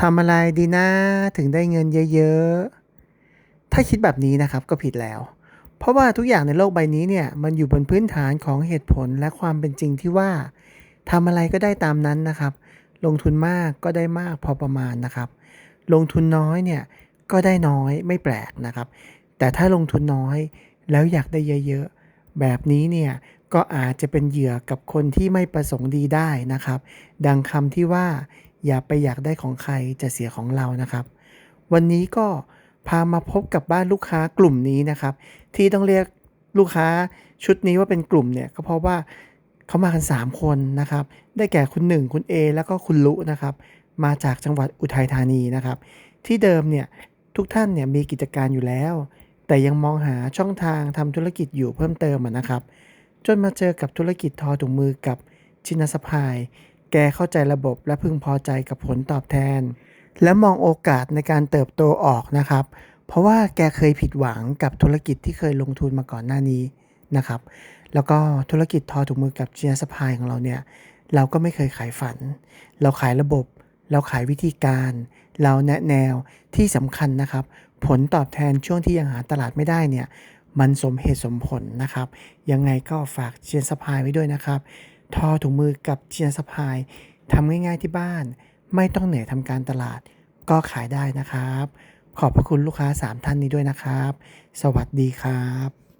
ทำอะไรดีนะถึงได้เงินเยอะๆ ถ้าคิดแบบนี้นะครับก็ผิดแล้ว เพราะว่าทุกอย่างในโลกใบนี้เนี่ยมันอยู่บนพื้นฐานของเหตุผลและความเป็นจริงที่ว่าทำอะไรก็ได้ตามนั้นนะครับ ลงทุนมากก็ได้มากพอประมาณนะครับ ลงทุนน้อยเนี่ยก็ได้น้อยไม่แปลกนะครับ แต่ถ้าลงทุนน้อยแล้วอยากได้เยอะๆ แบบนี้เนี่ยก็อาจจะเป็นเหยื่อกับคนที่ไม่ประสงค์ดีได้นะครับ ดังคำที่ว่า อย่าไปอยากได้ของใครจะเสียของเรานะครับ วันนี้ก็พามาพบกับบ้านลูกค้ากลุ่มนี้นะครับ ที่ต้องเรียกลูกค้าชุดนี้ว่าเป็นกลุ่มเนี่ยก็เพราะว่าเขามากัน 3 คนนะครับ ได้แก่คุณหนึ่งคุณ A แล้วก็คุณลุนะครับ มาจากจังหวัดอุทัยธานีนะครับ ที่เดิมเนี่ยทุกท่านเนี่ยมีกิจการอยู่แล้ว แต่ยังมองหาช่องทางทำธุรกิจอยู่เพิ่มเติมนะครับ จนมาเจอกับธุรกิจทอถุงมือกับชินาสพาย แกเข้าใจระบบและพึงพอใจกับผลตอบแทน และมองโอกาสในการเติบโตออกนะครับ เพราะว่าแกเคยผิดหวังกับธุรกิจที่เคยลงทุนมาก่อนหน้านี้นะครับ แล้วก็ธุรกิจทอถุงมือกับชินาสพายของเราเนี่ยเราก็ไม่เคยขายฝัน เราขายระบบ เราขายวิธีการ เราแนะแนวที่สำคัญนะครับ ผลตอบแทนช่วงที่ยังหาตลาดไม่ได้เนี่ยมันสมเหตุสมผลนะครับ ยังไงก็ฝากเชียนสพายไว้ด้วยนะครับ ทอถุงมือกับเชียนสพายทำง่ายๆที่บ้าน ไม่ต้องเหนื่อยทำการตลาด ก็ขายได้นะครับ ขอบพระคุณลูกค้า 3 ท่านนี้ด้วยนะครับ สวัสดีครับ